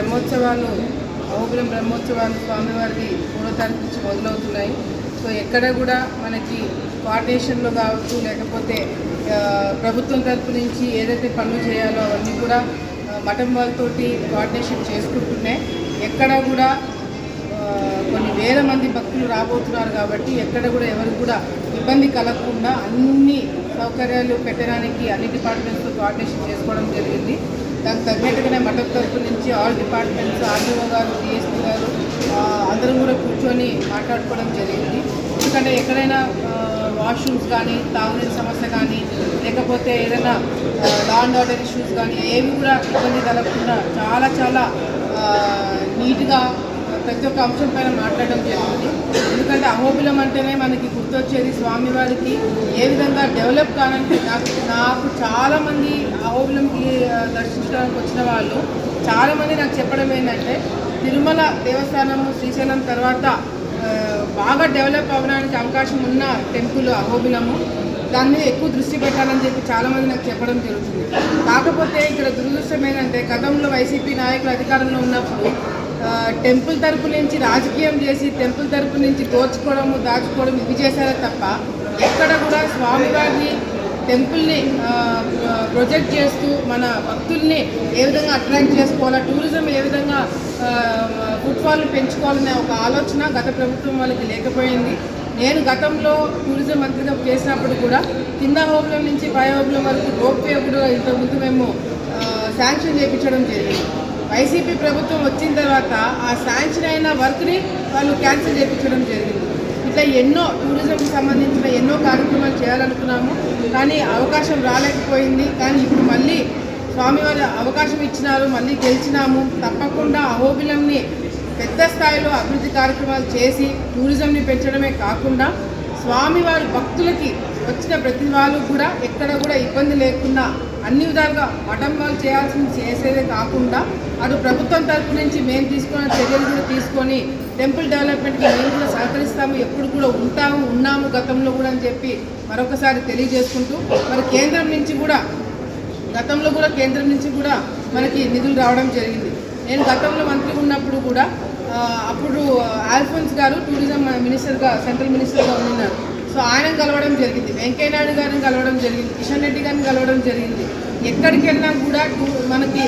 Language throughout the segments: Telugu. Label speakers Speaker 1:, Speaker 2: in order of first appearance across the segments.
Speaker 1: బ్రహ్మోత్సవాలు అహోబిలం బ్రహ్మోత్సవాలు స్వామివారికి మూడో తారీఖు నుంచి మొదలవుతున్నాయి. సో ఎక్కడ కూడా మనకి కోఆర్డినేషన్లో కావచ్చు లేకపోతే ప్రభుత్వం తరపు నుంచి ఏదైతే పనులు చేయాలో అవన్నీ కూడా మఠం వాళ్ళతోటి కోఆర్డినేషన్ చేసుకుంటున్నాయి. ఎక్కడ కూడా కొన్ని వేల మంది భక్తులు రాబోతున్నారు కాబట్టి ఎక్కడ కూడా ఎవరు కూడా ఇబ్బంది కలగకుండా అన్ని సౌకర్యాలు పెట్టడానికి అన్ని డిపార్ట్మెంట్స్తో కోఆర్డినేషన్ చేసుకోవడం జరిగింది. దానికి తగ్గట్టుగానే మఠం తరఫు నుంచి all departments RDO garu DSP garu ఆ, అందరం కూడా కూర్చొని మాట్లాడుకోవడం జరిగింది. ఎందుకంటే ఎక్కడైనా వాష్రూమ్స్ కానీ తాగునీటి సమస్య కానీ లేకపోతే ఏదైనా లా అండ్ ఆర్డర్ ఇష్యూస్ కానీ ఏవి కూడా ఇబ్బంది కలగకుండా చాలా చాలా నీట్గా ప్రతి ఒక్క అంశం పైన మాట్లాడడం జరిగింది. ఎందుకంటే అహోబిలం అంటేనే మనకి గుర్తొచ్చేది స్వామివారికి. ఏ విధంగా డెవలప్ కానంటే నాకు నాకు చాలామంది అహోబిలంకి దర్శించడానికి వచ్చిన వాళ్ళు చాలామంది నాకు చెప్పడం ఏంటంటే తిరుమల దేవస్థానము శ్రీశైలం తర్వాత బాగా డెవలప్ అవ్వడానికి అవకాశం ఉన్న టెంపుల్ అహోబిలము. దాని మీద ఎక్కువ దృష్టి పెట్టాలని చెప్పి చాలామంది నాకు చెప్పడం జరుగుతుంది. కాకపోతే ఇక్కడ దురదృష్టం ఏంటంటే గతంలో వైసీపీ నాయకులు అధికారంలో ఉన్నప్పుడు టెంపుల్ తరపు నుంచి రాజకీయం చేసి టెంపుల్ తరపు నుంచి దోచుకోవడము దాచుకోవడం ఇవి చేశారే తప్ప ఎక్కడ కూడా స్వామివారిని టెంపుల్ని ప్రొజెక్ట్ చేస్తూ మన భక్తుల్ని ఏ విధంగా అట్రాక్ట్ చేసుకోవాలా టూరిజం ఏ విధంగా ఫుట్ఫాల్ని పెంచుకోవాలనే ఒక ఆలోచన గత ప్రభుత్వం వాళ్ళకి లేకపోయింది. నేను గతంలో టూరిజం మంత్రిగా చేసినప్పుడు కూడా కింద హోబులం నుంచి పై హోబులం వరకు రోప్ వే కూడా ఇంతకుముందు మేము శాంక్షన్ చేయించడం జరిగింది. వైసీపీ ప్రభుత్వం వచ్చిన తర్వాత ఆ శాంక్షన్ అయిన వర్క్ని వాళ్ళు క్యాన్సిల్ చేయించడం జరిగింది. ఇట్లా ఎన్నో టూరిజంకి సంబంధించిన ఎన్నో కార్యక్రమాలు చేయాలనుకున్నాము కానీ అవకాశం రాలేకపోయింది. కానీ ఇప్పుడు మళ్ళీ స్వామివారి అవకాశం ఇచ్చినారు మళ్ళీ గెలిచినాము. తప్పకుండా అహోబిలంని పెద్ద స్థాయిలో అభివృద్ధి కార్యక్రమాలు చేసి టూరిజంని పెంచడమే కాకుండా స్వామివారి భక్తులకి వచ్చిన ప్రతి వాళ్ళు కూడా ఎక్కడ కూడా ఇబ్బంది లేకుండా అన్ని విధాలుగా మఠం వాళ్ళు చేయాల్సింది చేసేదే కాకుండా అటు ప్రభుత్వం తరపు నుంచి మేము తీసుకున్న చర్యలు కూడా తీసుకొని టెంపుల్ డెవలప్మెంట్కి మేము కూడా సహకరిస్తాము ఎప్పుడు కూడా ఉంటాము ఉన్నాము గతంలో కూడా అని చెప్పి మరొకసారి తెలియజేసుకుంటూ మరి కేంద్రం నుంచి కూడా గతంలో కూడా కేంద్రం నుంచి కూడా మనకి నిధులు రావడం జరిగింది. నేను గతంలో మంత్రి ఉన్నప్పుడు కూడా అప్పుడు ఆల్ఫోన్స్ గారు టూరిజం మినిస్టర్గా సెంట్రల్ మినిస్టర్గా ఉన్నారు. సో ఆయన కలవడం జరిగింది. వెంకయ్యనాయుడు గారిని కలవడం జరిగింది. కిషన్ రెడ్డి గారిని కలవడం జరిగింది. ఎక్కడికి వెళ్ళినా కూడా టూ- మనకి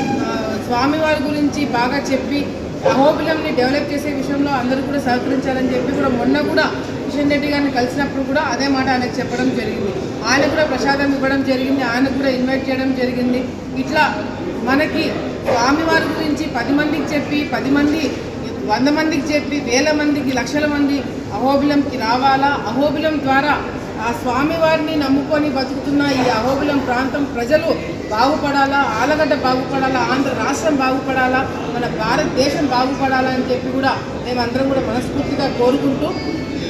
Speaker 1: స్వామివారి గురించి బాగా చెప్పి అహోబిలంని డెవలప్ చేసే విషయంలో అందరూ కూడా సహకరించాలని చెప్పి కూడా మొన్న కూడా కిషన్ రెడ్డి గారిని కలిసినప్పుడు కూడా అదే మాట ఆయనకు చెప్పడం జరిగింది. ఆయన కూడా ప్రసాదం ఇవ్వడం జరిగింది. ఆయన కూడా ఇన్వైట్ చేయడం జరిగింది. ఇట్లా మనకి స్వామివారి గురించి పది మందికి చెప్పి పది మంది వంద మందికి చెప్పి వేల మందికి లక్షల మంది అహోబిలంకి రావాలా? అహోబిలం ద్వారా ఆ స్వామివారిని నమ్ముకొని బతుకుతున్న ఈ అహోబిలం ప్రాంతం ప్రజలు బాగుపడాలా? ఆలగడ్డ బాగుపడాలా? ఆంధ్ర రాష్ట్రం బాగుపడాలా? మన భారతదేశం బాగుపడాలా అని చెప్పి కూడా మేమందరం కూడా మనస్ఫూర్తిగా కోరుకుంటూ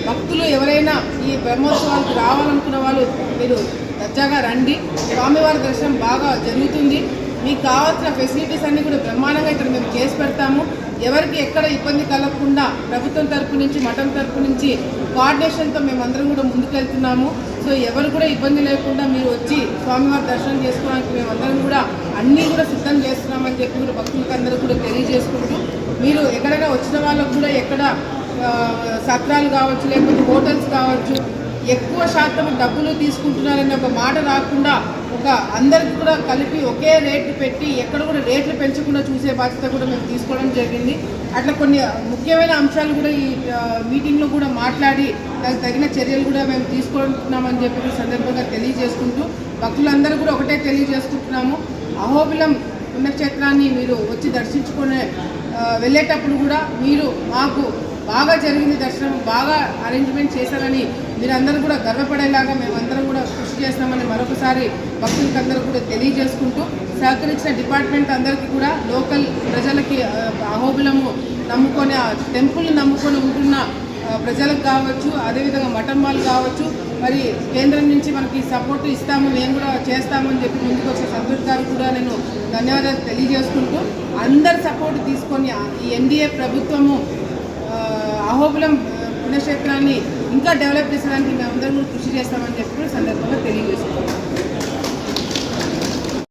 Speaker 1: భక్తులు ఎవరైనా ఈ బ్రహ్మోత్సవాలకు రావాలనుకున్న వాళ్ళు మీరు దర్జాగా రండి. స్వామివారి దర్శనం బాగా జరుగుతుంది. మీకు కావాల్సిన ఫెసిలిటీస్ అన్నీ కూడా బ్రహ్మాండంగా ఇక్కడ మేము చేసి పెడతాము. ఎవరికి ఎక్కడ ఇబ్బంది కలగకుండా ప్రభుత్వం తరపు నుంచి మఠం తరపు నుంచి కోఆర్డినేషన్తో మేమందరం కూడా ముందుకెళ్తున్నాము. సో ఎవరు కూడా ఇబ్బంది లేకుండా మీరు వచ్చి స్వామివారి దర్శనం చేసుకోవడానికి మేమందరం కూడా అన్నీ కూడా సిద్ధం చేస్తున్నామని చెప్పి కూడా భక్తులకు అందరూ కూడా తెలియజేసుకుంటూ మీరు ఎక్కడైనా వచ్చిన వాళ్ళకు కూడా ఎక్కడ సత్రాలు కావచ్చు లేకపోతే హోటల్స్ కావచ్చు ఎక్కువ శాతం డబ్బులు తీసుకుంటున్నారనే ఒక మాట రాకుండా ఒక అందరికి కూడా కలిపి ఒకే రేట్లు పెట్టి ఎక్కడ కూడా రేట్లు పెంచకుండా చూసే బాధ్యత కూడా మేము తీసుకోవడం జరిగింది. అట్లా కొన్ని ముఖ్యమైన అంశాలు కూడా ఈ మీటింగ్లో కూడా మాట్లాడి దానికి తగిన చర్యలు కూడా మేము తీసుకుంటున్నామని చెప్పి సందర్భంగా తెలియజేసుకుంటూ భక్తులందరూ కూడా ఒకటే తెలియజేసుకుంటున్నాము. అహోబిలం పుణ్యక్షేత్రాన్ని మీరు వచ్చి దర్శించుకునే వెళ్ళేటప్పుడు కూడా మీరు మాకు బాగా జరిగింది దర్శనం బాగా అరేంజ్మెంట్ చేశారని మీరందరూ కూడా గర్వపడేలాగా మేమందరం కూడా కృషి చేస్తామని మరొకసారి భక్తులకు అందరూ కూడా తెలియజేసుకుంటూ సహకరించిన డిపార్ట్మెంట్ అందరికీ కూడా లోకల్ ప్రజలకి అహోబిలము నమ్ముకొని ఆ టెంపుల్ని నమ్ముకొని ఉంటున్న ప్రజలకు కావచ్చు అదేవిధంగా మఠం వాళ్ళు కావచ్చు మరి కేంద్రం నుంచి మనకి సపోర్ట్ ఇస్తాము మేము కూడా చేస్తామని చెప్పి ముందుకు వచ్చే సంతోష్ గారు కూడా నేను ధన్యవాదాలు తెలియజేసుకుంటూ అందరి సపోర్ట్ తీసుకొని ఈ ఎన్డీఏ ప్రభుత్వము ఆ, అహోబిలం పుణ్యక్షేత్రాన్ని ఇంకా డెవలప్ చేసేదానికి మేము అందరం కూడా కృషి చేస్తామని చెప్పి సందర్భంగా తెలియజేసుకుంటాం